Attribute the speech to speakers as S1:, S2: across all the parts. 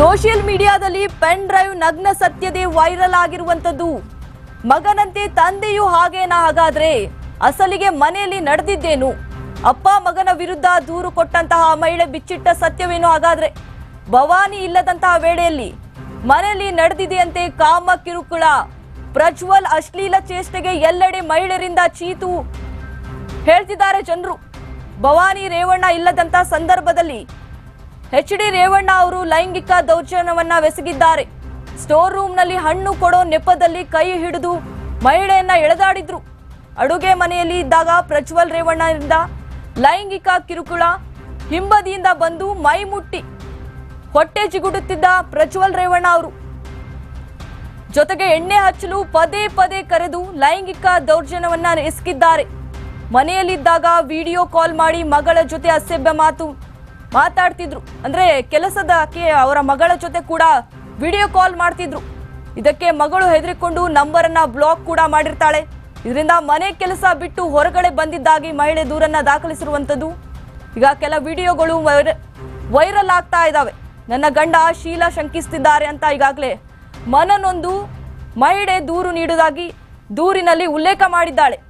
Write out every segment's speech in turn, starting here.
S1: Social ಮೀಡಿಯಾದಲ್ಲಿ pen drive ನಗ್ನ ಸತ್ಯದೇ ವೈರಲ್ ಆಗಿರುವಂತದ್ದು ಮಗನಂತೆ ತಂದೆಯೂ ಹಾಗೇನಾ ಹಾಗಾದ್ರೆ? ಅಸಲಿಗೆ ಮನೆಯಲ್ಲಿ ನಡೆದಿದ್ದೇನು? ಅಪ್ಪ ಮಗನ ವಿರುದ್ಧ ದೂರು ಕೊಟ್ಟಂತಹ ಮಹಿಳೆ ಬಿಚ್ಚಿಟ್ಟ ಸತ್ಯವೇನು ಹಾಗಾದ್ರೆ? ಭವಾನಿ ಇಲ್ಲದಂತಹ ವೇಳೆಯಲ್ಲಿ ಮನೆಯಲ್ಲಿ ನಡೆದಿದೆಯಂತೆ ಕಾಮ ಕಿರುಕುಳ. ಪ್ರಜ್ವಲ್ ಅಶ್ಲೀಲ ಚೇಷ್ಟೆಗೆ ಎಲ್ಲೆಡೆ ಮಹಿಳೆಯರಿಂದ ಚೀತು. ಹೇಳ್ತಿದ್ದಾರೆ ಜನರು. ಭವಾನಿ ರೇವಣ್ಣ ಇಲ್ಲದಂತ ಸಂದರ್ಭದಲ್ಲಿ ಎಚ್ ಡಿ ರೇವಣ್ಣ ಅವರು ಲೈಂಗಿಕ ದೌರ್ಜನ್ಯವನ್ನ ಬೆಸಗಿದ್ದಾರೆ ಸ್ಟೋರ್ ರೂಮ್ನಲ್ಲಿ ಹಣ್ಣು ಕೊಡೋ ನೆಪದಲ್ಲಿ ಕೈ ಹಿಡಿದು ಮಹಿಳೆಯನ್ನ ಎಳೆದಾಡಿದ್ರು. ಅಡುಗೆ ಮನೆಯಲ್ಲಿ ಇದ್ದಾಗ ಪ್ರಜ್ವಲ್ ರೇವಣ್ಣರಿಂದ ಲೈಂಗಿಕ ಕಿರುಕುಳ ಹಿಂಬದಿಯಿಂದ ಬಂದು ಮೈ ಮುಟ್ಟಿ ಹೊಟ್ಟೆ ಜಿಗುಡುತ್ತಿದ್ದ ಪ್ರಜ್ವಲ್ ರೇವಣ್ಣ ಅವರು. ಜೊತೆಗೆ ಎಣ್ಣೆ ಹಚ್ಚಲು ಪದೇ ಪದೇ ಕರೆದು ಲೈಂಗಿಕ ದೌರ್ಜನ್ಯವನ್ನ ಎಸಗಿದ್ದಾರೆ. ಮನೆಯಲ್ಲಿದ್ದಾಗ ವಿಡಿಯೋ ಕಾಲ್ ಮಾಡಿ ಮಗಳ ಜೊತೆ ಅಸಭ್ಯ ಮಾತು ಮಾತಾಡ್ತಿದ್ರು. ಅಂದ್ರೆ ಕೆಲಸದಕ್ಕೆ ಅವರ ಮಗಳ ಜೊತೆ ಕೂಡ ವಿಡಿಯೋ ಕಾಲ್ ಮಾಡ್ತಿದ್ರು. ಇದಕ್ಕೆ ಮಗಳು ಹೆದರಿಕೊಂಡು ನಂಬರ್ ಅನ್ನ ಬ್ಲಾಕ್ ಕೂಡ ಮಾಡಿರ್ತಾಳೆ. ಇದರಿಂದ ಮನೆ ಕೆಲಸ ಬಿಟ್ಟು ಹೊರಗಡೆ ಬಂದಿದ್ದಾಗಿ ಮಹಿಳೆ ದೂರನ್ನ ದಾಖಲಿಸಿರುವಂತದ್ದು ಈಗ ಕೆಲ ವಿಡಿಯೋಗಳು ವೈರ- ವೈರಲ್ ಆಗ್ತಾ ಇದ್ದಾವೆ. ನನ್ನ ಗಂಡ ಶೀಲ ಶಂಕಿಸ್ತಿದ್ದಾರೆ ಅಂತ ಈಗಾಗಲೇ ಮನನೊಂದು ಮಹಿಳೆ ದೂರು ನೀಡುವುದಾಗಿ ದೂರಿನಲ್ಲಿ ಉಲ್ಲೇಖ ಮಾಡಿದ್ದಾಳೆ.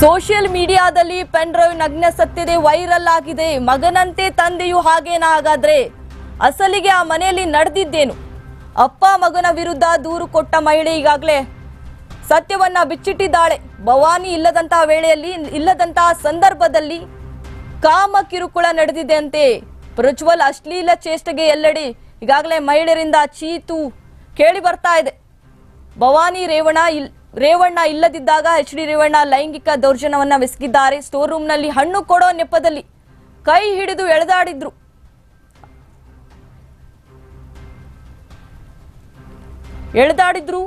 S1: Social ಮೀಡಿಯಾದಲ್ಲಿ ಪೆನ್ ಡ್ರೈವ್ ನಗ್ನ ಸತ್ಯದೆ ವೈರಲ್ ಆಗಿದೆ. ಮಗನಂತೆ ತಂದೆಯು ಹಾಗೇನಾಗಾದ್ರೆ ಅಸಲಿಗೆ ಆ ಮನೆಯಲ್ಲಿ ನಡೆದಿದ್ದೇನು? ಅಪ್ಪ ಮಗನ ವಿರುದ್ಧ ದೂರು ಕೊಟ್ಟ ಮಹಿಳೆ ಈಗಾಗಲೇ ಸತ್ಯವನ್ನ ಬಿಚ್ಚಿಟ್ಟಿದ್ದಾಳೆ. ಭವಾನಿ ಇಲ್ಲದಂತಹ ವೇಳೆಯಲ್ಲಿ ಇಲ್ಲದಂತಹ ಸಂದರ್ಭದಲ್ಲಿ ಕಾಮ ಕಿರುಕುಳ ನಡೆದಿದೆ ಅಂತೆ ಪ್ರಜ್ವಲ್ ಅಶ್ಲೀಲ ಚೇಷ್ಟೆಗೆ ಎಲ್ಲೆಡೆ ಈಗಾಗಲೇ ಮಹಿಳೆಯರಿಂದ ಚೀತು ಕೇಳಿ ಬರ್ತಾ ಇದೆ. ಭವಾನಿ ರೇವಣ್ಣ ಇಲ್ ರೇವಣ್ಣ ಇಲ್ಲದಿದ್ದಾಗ ಎಚ್ ಡಿ ರೇವಣ್ಣ ಲೈಂಗಿಕ ದೌರ್ಜನ್ಯವನ್ನ ಬೆಸಗಿದ್ದಾರೆ ಸ್ಟೋರ್ ರೂಮ್ನಲ್ಲಿ ಹಣ್ಣು ಕೊಡೋ ನೆಪದಲ್ಲಿ ಕೈ ಹಿಡಿದು ಎಳೆದಾಡಿದ್ರು. ಎಳೆದಾಡಿದ್ರು.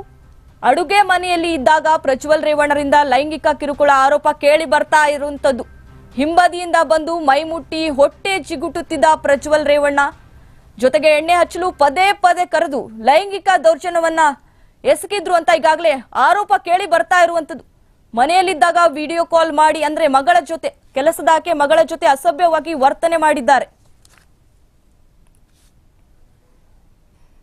S1: ಅಡುಗೆ ಮನೆಯಲ್ಲಿ ಇದ್ದಾಗ ಪ್ರಜ್ವಲ್ ರೇವಣ್ಣರಿಂದ ಲೈಂಗಿಕ ಕಿರುಕುಳ ಆರೋಪ ಕೇಳಿ ಬರ್ತಾ ಇರುವಂತದ್ದು ಹಿಂಬದಿಯಿಂದ ಬಂದು ಮೈಮುಟ್ಟಿ ಹೊಟ್ಟೆ ಚಿಗುಟುತ್ತಿದ್ದ ಪ್ರಜ್ವಲ್ ರೇವಣ್ಣ ಜೊತೆಗೆ ಎಣ್ಣೆ ಹಚ್ಚಲು ಪದೇ ಪದೇ ಕರೆದು ಲೈಂಗಿಕ ದೌರ್ಜನ್ಯವನ್ನ ಎಸಗಿದ್ರು ಅಂತ ಈಗಾಗಲೇ ಆರೋಪ ಕೇಳಿ ಬರ್ತಾ ಇರುವಂತದ್ದು ಮನೆಯಲ್ಲಿದ್ದಾಗ ವಿಡಿಯೋ ಕಾಲ್ ಮಾಡಿ, ಅಂದ್ರೆ ಮಗಳ ಜೊತೆ ಕೆಲಸದಾಕೆ ಮಗಳ ಜೊತೆ ಅಸಭ್ಯವಾಗಿ ವರ್ತನೆ ಮಾಡಿದ್ದಾರೆ.